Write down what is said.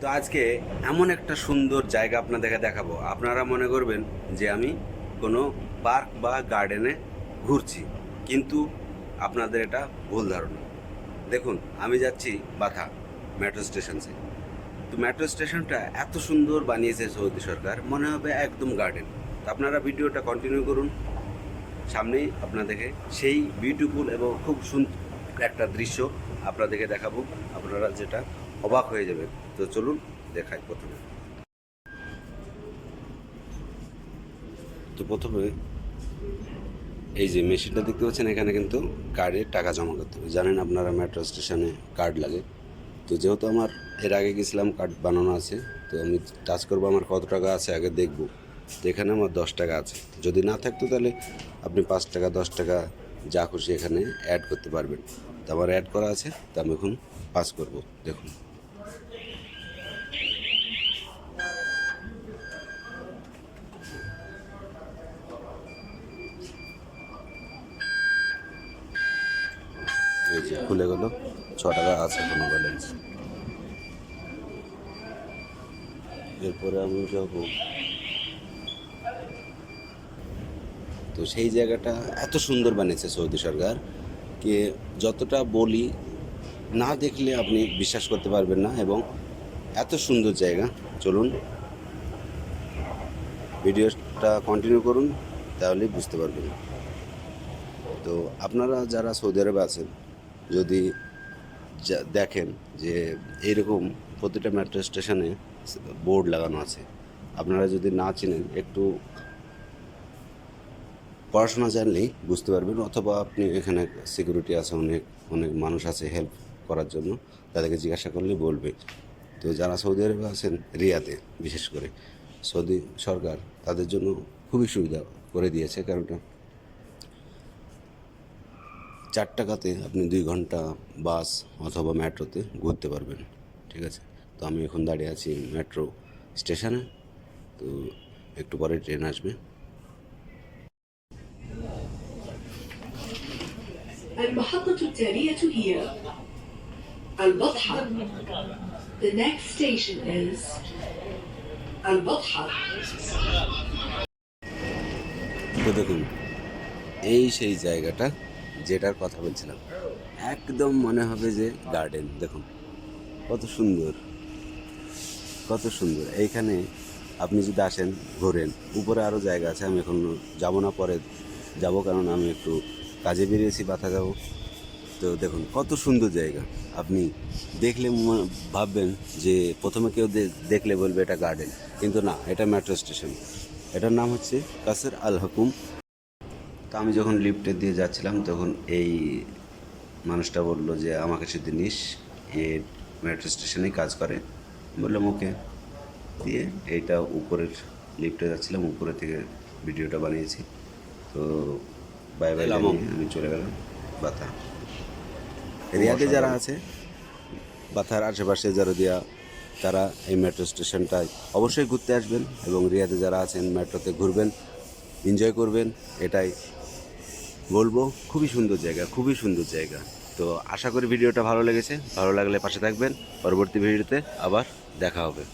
তো আজকে এমন একটা সুন্দর জায়গা আপনাদেরকে দেখাবো। আপনারা মনে করবেন যে আমি কোনো পার্ক বা গার্ডেনে ঘুরছি, কিন্তু আপনাদের এটা ভুল ধারণা। দেখুন, আমি যাচ্ছি বাথা মেট্রো স্টেশনসে তো মেট্রো স্টেশনটা এত সুন্দর বানিয়েছে সৌদি সরকার, মনে হবে একদম গার্ডেন তো আপনারা ভিডিওটা কন্টিনিউ করুন। সামনেই আপনাদেরকে সেই বিউটিফুল এবং খুব সুন্দর একটা দৃশ্য আপনাদেরকে দেখাবো। আপনারা যেটা অবাক হয়ে যাবে। তো চলুন দেখাই প্রথমে। তো প্রথমে এই যে মেশিনটা দেখতে পাচ্ছেন, এখানে কিন্তু কার্ডে টাকা জমা করতে হবে। জানেন আপনারা মেট্রো স্টেশনে কার্ড লাগে। তো যেহেতু আমার এর আগে গেছিলাম, কার্ড বানানো আছে, তো আমি টাচ করব আমার কত টাকা আছে আগে দেখব। তো এখানে আমার দশ টাকা আছে। যদি না থাকতো তাহলে আপনি পাঁচ টাকা, দশ টাকা যা খুশি এখানে অ্যাড করতে পারবেন। তো আমার অ্যাড করা আছে, তো আমি এখন পাস করব। দেখুন। এই খুলে গেল। ছ টাকা আছে কোনো ব্যালেন্স এরপরে আমি যাব। তো সেই জায়গাটা এত সুন্দর বানিয়েছে সৌদি সরকার যে যতটা বলি না দেখলে আপনি বিশ্বাস করতে পারবেন না এবং এত সুন্দর জায়গা। চলুন, ভিডিওটা কন্টিনিউ করুন, তাহলে বুঝতে পারবেন। তো আপনারা যারা সৌদি আরবে আছেন যদি দেখেন যে এইরকম প্রতিটা মেট্রো স্টেশনে বোর্ড লাগানো আছে, আপনারা যদি না চিনেন, একটু পড়াশোনা জানলেই বুঝতে পারবেন, অথবা আপনি এখানে সিকিউরিটি আছে, অনেক অনেক মানুষ আছে হেল্প করার জন্য, তাদেরকে জিজ্ঞাসা করলেই বলবে। তো যারা সৌদি আরবে আছেন, রিয়াতে বিশেষ করে, সৌদি সরকার তাদের জন্য খুবই সুবিধা করে দিয়েছে কারণটা চার টাকাতে আপনি দুই ঘন্টা বাস অথবা মেট্রোতে ঘুরতে পারবেন ঠিক আছে তো আমি এখন দাঁড়িয়ে আছি মেট্রো স্টেশনে তো একটু পরে ট্রেন আসবে المحطة التالية هي البطحة. The next station is البطحة. তো দেখুন এই সেই জায়গাটা যেটার কথা বলছিলাম, একদম মনে হবে যে গার্ডেন দেখুন, কত সুন্দর কত সুন্দর। এইখানে আপনি যদি আসেন, ঘোরেন, উপরে আরও জায়গা আছে, আমি এখন যাব না পরে, যাব কারণ আমি একটু কাজে বেরিয়েছি বাথা যাব। তো দেখুন, কত সুন্দর জায়গা। আপনি দেখলে ভাববেন যে প্রথমে কেউ দেখলে বলবে এটা গার্ডেন কিন্তু না, এটা মেট্রো স্টেশন এটার নাম হচ্ছে কাসের আল হুকুম তো আমি যখন লিফটে দিয়ে যাচ্ছিলাম তখন এই মানুষটা বলল যে আমাকে সেদিন নিস এ মেট্রো স্টেশনেই কাজ করে। বললাম ওকে। দিয়ে এইটা উপরের লিফটে যাচ্ছিলাম উপরে থেকে ভিডিওটা বানিয়েছি। তো বাই বাই আমি চলে গেলাম বাতা রিয়াদে যারা আছে বাথার আশেপাশে যারা দিয়া তারা এই মেট্রো স্টেশনটায় অবশ্যই ঘুরতে আসবেন এবং রিয়াতে যারা আছেন মেট্রোতে ঘুরবেন এনজয় করবেন। এটাই বলব, খুবই সুন্দর জায়গা, খুবই সুন্দর জায়গা। তো আশা করি ভিডিওটা ভালো লেগেছে, ভালো লাগলে পাশে থাকবেন। পরবর্তী ভিডিওতে আবার দেখা হবে।